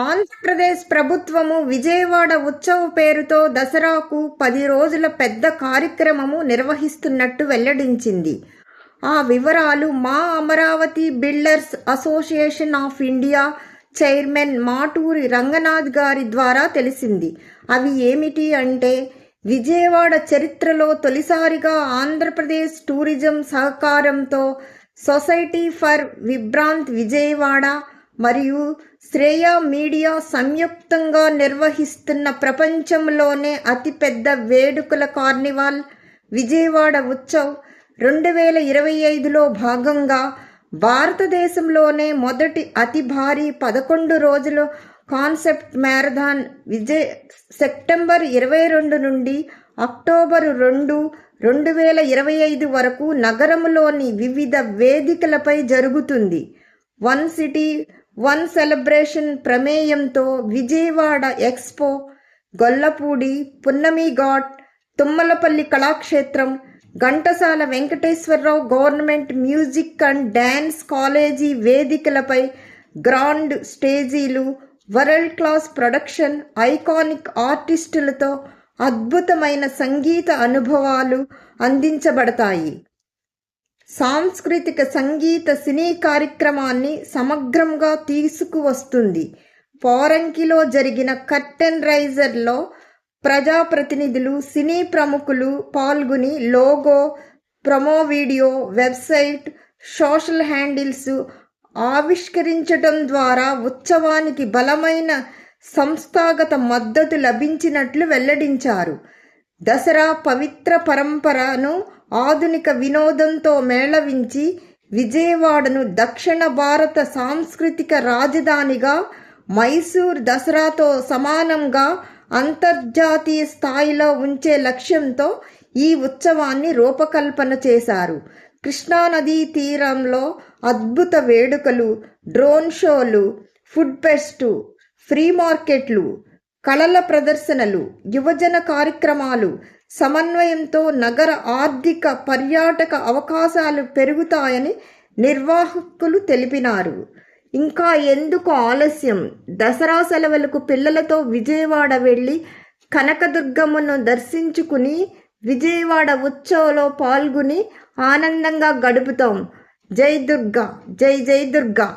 ఆంధ్రప్రదేశ్ ప్రభుత్వము విజయవాడ ఉత్సవ పేరుతో దసరాకు పది రోజుల పెద్ద కార్యక్రమము నిర్వహిస్తున్నట్టు వెల్లడించింది. ఆ వివరాలు మా Amaravati builders association of India chairman Maturi Ranganath గారి ద్వారా తెలిసింది. అవి ఏమిటి అంటే విజయవాడ చరిత్రలో తొలిసారిగా ఆంధ్రప్రదేశ్ టూరిజం సహకారంతో సొసైటీ ఫర్ విభ్రాంత్ విజయవాడ మరియు శ్రేయ మీడియా సంయుక్తంగా నిర్వహిస్తున్న ప్రపంచంలోనే అతిపెద్ద వేడుకల కార్నివాల్ విజయవాడ ఉత్సవ్ రెండు వేల ఇరవై ఐదులో భాగంగా భారతదేశంలోనే మొదటి అతి భారీ పదకొండు రోజుల కాన్సెప్ట్ మ్యారథాన్ విజయ్ సెప్టెంబర్ ఇరవై రెండు నుండి అక్టోబర్ రెండు రెండు వేల ఇరవై ఐదు వరకు నగరంలోని వివిధ వేదికలపై జరుగుతుంది. One city one celebration ప్రమేయంతో Vijayawada expo Gollapudi Punnami Ghat Tummalapalli Kalakshetram Ghantasala Venkateswara Rao government music and dance college వేదికలపై గ్రాండ్ స్టేజీలు వరల్డ్ క్లాస్ ప్రొడక్షన్ ఐకానిక్ ఆర్టిస్టులతో అద్భుతమైన సంగీత అనుభవాలు అందించబడతాయి. సాంస్కృతిక సంగీత సినీ కార్యక్రమాన్ని సమగ్రంగా తీసుకువస్తుంది. పోరంకిలో జరిగిన కర్టెన్ రైజర్లో ప్రజాప్రతినిధులు సినీ ప్రముఖులు పాల్గొని logo promo video website social handles ఆవిష్కరించడం ద్వారా ఉత్సవానికి బలమైన సంస్థాగత మద్దతు లభించినట్లు వెల్లడించారు. దసరా పవిత్ర పరంపరను ఆధునిక వినోదంతో మేళవించి విజయవాడను దక్షిణ భారత సాంస్కృతిక రాజధానిగా మైసూర్ దసరాతో సమానంగా అంతర్జాతీయ స్థాయిలో ఉంచే లక్ష్యంతో ఈ ఉత్సవాన్ని రూపకల్పన చేశారు. కృష్ణానదీ తీరంలో అద్భుత వేడుకలు డ్రోన్ షోలు ఫుడ్ ఫెస్టు ఫ్రీ మార్కెట్లు కళల ప్రదర్శనలు యువజన కార్యక్రమాలు సమన్వయంతో నగర ఆర్థిక పర్యాటక అవకాశాలు పెరుగుతాయని నిర్వాహకులు తెలిపినారు. ఇంకా ఎందుకు ఆలస్యం? దసరా సెలవులకు పిల్లలతో విజయవాడ వెళ్ళి కనకదుర్గమ్మను దర్శించుకుని విజయవాడ ఉత్సవంలో పాల్గొని ఆనందంగా గడుపుతాం. జై దుర్గా జై జై దుర్గా.